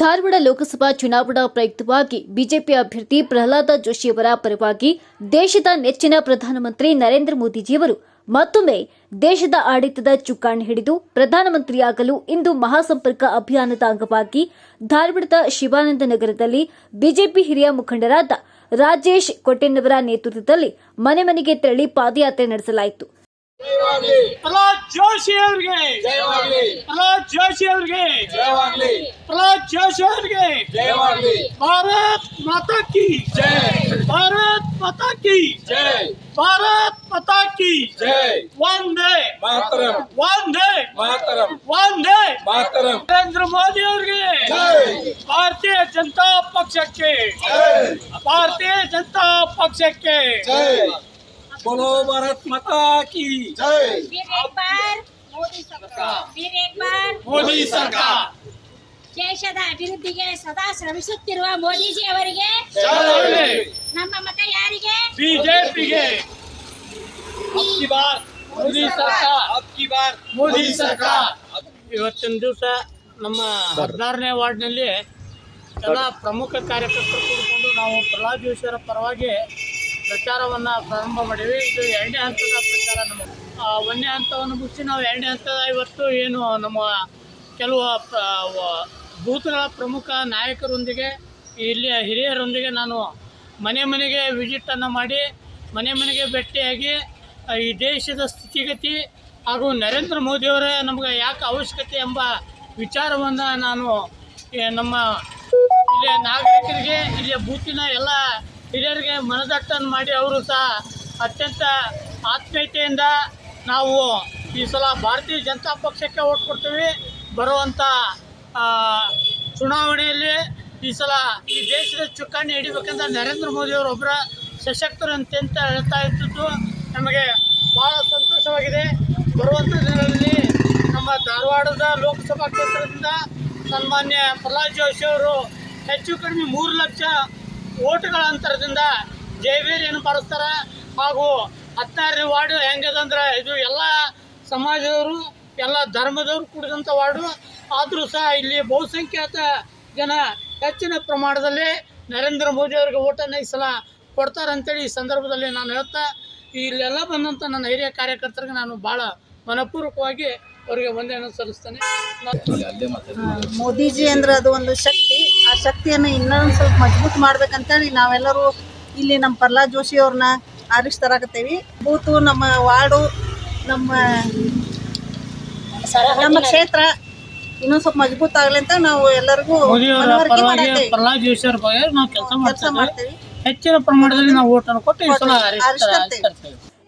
ಧಾರವಾಡ ಲೋಕಸಭಾ ಚುನಾವಣಾ ಪ್ರಯುಕ್ತವಾಗಿ ಬಿಜೆಪಿ ಅಭ್ಯರ್ಥಿ ಪ್ರಹ್ಲಾದ ಜೋಶಿಯವರ ಪರವಾಗಿ ದೇಶದ ನೆಚ್ಚಿನ ಪ್ರಧಾನಮಂತ್ರಿ ನರೇಂದ್ರ ಮೋದಿಜಿಯವರು ಮತ್ತೊಮ್ಮೆ ದೇಶದ ಆಡಳಿತದ ಚುಕ್ಕಾಣಿ ಹಿಡಿದು ಪ್ರಧಾನಮಂತ್ರಿಯಾಗಲು ಇಂದು ಮಹಾಸಂಪರ್ಕ ಅಭಿಯಾನದ ಅಂಗವಾಗಿ ಧಾರವಾಡದ ಶಿವಾನಂದ ನಗರದಲ್ಲಿ ಬಿಜೆಪಿ ಹಿರಿಯ ಮುಖಂಡರಾದ ರಾಜೇಶ್ ಕೊಟ್ಟೆನ್ನವರ ನೇತೃತ್ವದಲ್ಲಿ ಮನೆ ಮನೆಗೆ ತೆರಳಿ ಪಾದಯಾತ್ರೆ ನಡೆಸಲಾಯಿತು. ಪ್ರಹ್ಲಾದ್ ಜೋಶಿ ಅವ್ರಿಗೆ ಜಯವಾಗಲಿ ಪ್ರಹ್ಲಾದ್ ಜೋಶಿ ಅವ್ರಿಗೆ ಜಯವಾಗಲಿ ಪ್ರಹ್ಲಾದ್ ಜೋಶಿ ಅವ್ರಿಗೆ ಜಯವಾಗಲಿ ಭಾರತ್ ಮಾತಾ ಕಿ ಜೈ ಭಾರತ್ ಮಾತಾ ಕಿ ಜೈ ಭಾರತ್ ಮಾತಾ ಕಿ ಜೈ ಒಂದೇ ಮಾತರಂ ಒಂದೇ ಮಾತರಂ ಒಂದೇ ಮಾತರಂ ನರೇಂದ್ರ ಮೋದಿ ಅವ್ರಿಗೆ ಜೈ ಭಾರತೀಯ ಜನತಾ ಪಕ್ಷಕ್ಕೆ ಜೈ ಭಾರತೀಯ ಜನತಾ ಪಕ್ಷಕ್ಕೆ ಜೈ बोलो भारत माता की जय फिर एक बार ಮೋದಿ ಸರ್ಕಾರ फिर एक बार ಮೋದಿ ಸರ್ಕಾರ ದೇಶದ ಅಭಿವೃದ್ಧಿಗೆ ಸದಾ ಶ್ರಮಿಸುತ್ತಿರುವ ಮೋದಿಜಿ ಅವರಿಗೆ ಜಯವಾಗಲಿ ನಮ್ಮ ಮತ ಯಾರಿಗೆ ಬಿಜೆಪಿಗೆ ಅಬ್ಕಿ ಬಾರ್ ಮೋದಿ ಸರ್ಕಾರ आपकी बार ಮೋದಿ ಸರ್ಕಾರ ಇವತ್ತಿನ ದಿವಸ ನಮ್ಮ ಹದಿನಾರನೇ ವಾರ್ಡ್ನಲ್ಲಿ ಎಲ್ಲ ಪ್ರಮುಖ ಕಾರ್ಯಕರ್ತರು ಕೂಡಿಕೊಂಡು ನಾವು ಪ್ರಹ್ಲಾದ್ ಜೋಶಿಯವರ ಪರವಾಗಿ ಪ್ರಚಾರವನ್ನು ಪ್ರಾರಂಭ ಮಾಡೀವಿ ಇದು ಎರಡನೇ ಹಂತದ ಪ್ರಚಾರ ನಮ್ಮ ಒಂದನೇ ಹಂತವನ್ನು ಮುಗಿಸಿ ನಾವು ಎರಡನೇ ಹಂತದ ಇವತ್ತು ಏನು ನಮ್ಮ ಕೆಲವು ಬೂತ್ಗಳ ಪ್ರಮುಖ ನಾಯಕರೊಂದಿಗೆ ಇಲ್ಲಿಯ ಹಿರಿಯರೊಂದಿಗೆ ನಾನು ಮನೆ ಮನೆಗೆ ವಿಸಿಟನ್ನು ಮಾಡಿ, ಮನೆ ಮನೆಗೆ ಭೇಟಿಯಾಗಿ ಈ ದೇಶದ ಸ್ಥಿತಿಗತಿ ಹಾಗೂ ನರೇಂದ್ರ ಮೋದಿಯವರ ನಮಗೆ ಯಾಕೆ ಅವಶ್ಯಕತೆ ಎಂಬ ವಿಚಾರವನ್ನು ನಾನು ನಮ್ಮ ಇಲ್ಲಿಯ ನಾಗರಿಕರಿಗೆ ಇಲ್ಲಿಯ ಬೂತಿನ ಎಲ್ಲ ಹಿರಿಯರಿಗೆ ಮನದಟ್ಟನ್ನು ಮಾಡಿ ಅವರು ಸಹ ಅತ್ಯಂತ ಆತ್ಮೀಯತೆಯಿಂದ ನಾವು ಈ ಸಲ ಭಾರತೀಯ ಜನತಾ ಪಕ್ಷಕ್ಕೆ ಓಟ್ ಕೊಡ್ತೀವಿ. ಬರುವಂಥ ಚುನಾವಣೆಯಲ್ಲಿ ಈ ಸಲ ಈ ದೇಶದ ಚುಕ್ಕಾಣಿ ಹಿಡಿಬೇಕಂತ ನರೇಂದ್ರ ಮೋದಿಯವರು ಒಬ್ಬರ ಸಶಕ್ತರು ಅಂತ ಹೇಳ್ತಾ ಇದ್ದದ್ದು ನಮಗೆ ಭಾಳ ಸಂತೋಷವಾಗಿದೆ. ಬರುವಂಥ ದಿನಗಳಲ್ಲಿ ನಮ್ಮ ಧಾರವಾಡದ ಲೋಕಸಭಾ ಕ್ಷೇತ್ರದಿಂದ ಸನ್ಮಾನ್ಯ ಪ್ರಹ್ಲಾದ್ ಜೋಶಿ ಅವರು ಹೆಚ್ಚು ಕಡಿಮೆ ಮೂರು ಲಕ್ಷ ಓಟ್ಗಳ ಅಂತರದಿಂದ ಜಯವೇರಿಯನ್ನು ಬರೆಸ್ತಾರೆ. ಹಾಗೂ ಹದಿನಾರನೇ ವಾರ್ಡು ಹೆಂಗದಂದ್ರೆ ಇದು ಎಲ್ಲ ಸಮಾಜದವರು ಎಲ್ಲ ಧರ್ಮದವರು ಕೂಡಿದಂಥ ವಾರ್ಡು. ಆದರೂ ಸಹ ಇಲ್ಲಿ ಬಹುಸಂಖ್ಯಾತ ಜನ ಹೆಚ್ಚಿನ ಪ್ರಮಾಣದಲ್ಲಿ ನರೇಂದ್ರ ಮೋದಿ ಅವರಿಗೆ ಓಟನ್ನು ಈ ಸಲ ಕೊಡ್ತಾರೆ ಅಂತೇಳಿ ಈ ಸಂದರ್ಭದಲ್ಲಿ ನಾನು ಹೇಳ್ತಾ ಇಲ್ಲೆಲ್ಲ ಬಂದಂಥ ನನ್ನ ಹಿರಿಯ ಕಾರ್ಯಕರ್ತರಿಗೆ ನಾನು ಭಾಳ ಮನಪೂರ್ವಕವಾಗಿ ಅವರಿಗೆ ವಂದನೆ ಸಲ್ಲಿಸ್ತೇನೆ. ಮೋದಿಜಿ ಅಂದ್ರೆ ಅದು ಒಂದು ಶಕ್ತಿ. ಆ ಶಕ್ತಿಯನ್ನು ಇನ್ನೊಂದು ಸ್ವಲ್ಪ ಮಜಬೂತ್ ಮಾಡ್ಬೇಕಂತೇಳಿ ನಾವೆಲ್ಲರೂ ಇಲ್ಲಿ ನಮ್ಮ ಪ್ರಹ್ಲಾದ್ ಜೋಶಿ ಅವ್ರನ್ನ ಆರಿಸಿ ತರಾಕತ್ತೇವಿ ಬೂತು ನಮ್ಮ ವಾರ್ಡು ನಮ್ಮ ನಮ್ಮ ಕ್ಷೇತ್ರ ಇನ್ನೊಂದು ಸ್ವಲ್ಪ ಮಜಬೂತ್ ಆಗಲಿ ಅಂತ ನಾವು ಎಲ್ಲರಿಗೂ ಪ್ರಹ್ಲಾದ್ ಜೋಶಿ ಅವ್ರ ಬಗ್ಗೆ ನಾವು ಕೆಲಸ ಮಾಡ್ತೇವೆ. ಹೆಚ್ಚಿನ ಪ್ರಮಾಣದಲ್ಲಿ ನಾವು ಓಟನ್ನು ಕೊಟ್ಟು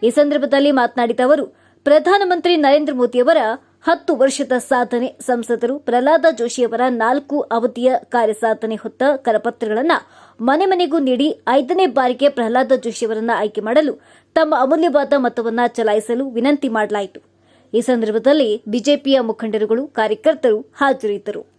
ಈ ಸಂದರ್ಭದಲ್ಲಿ ಮಾತನಾಡಿದ ಅವರು ಪ್ರಧಾನಮಂತ್ರಿ ನರೇಂದ್ರ ಮೋದಿಯವರ ಹತ್ತು ವರ್ಷದ ಸಾಧನೆ ಸಂಸದರು ಪ್ರಹ್ಲಾದ ಜೋಶಿಯವರ ನಾಲ್ಕು ಅವಧಿಯ ಕಾರ್ಯಸಾಧನೆ ಹೊತ್ತ ಕರಪತ್ರಗಳನ್ನು ಮನೆ ಮನೆಗೂ ನೀಡಿ ಐದನೇ ಬಾರಿಗೆ ಪ್ರಹ್ಲಾದ ಜೋಶಿಯವರನ್ನು ಆಯ್ಕೆ ಮಾಡಲು ತಮ್ಮ ಅಮೂಲ್ಯವಾದ ಮತವನ್ನು ಚಲಾಯಿಸಲು ವಿನಂತಿ ಮಾಡಲಾಯಿತು. ಈ ಸಂದರ್ಭದಲ್ಲಿ ಬಿಜೆಪಿಯ ಮುಖಂಡರುಗಳು, ಕಾರ್ಯಕರ್ತರು ಹಾಜರಿದ್ದರು.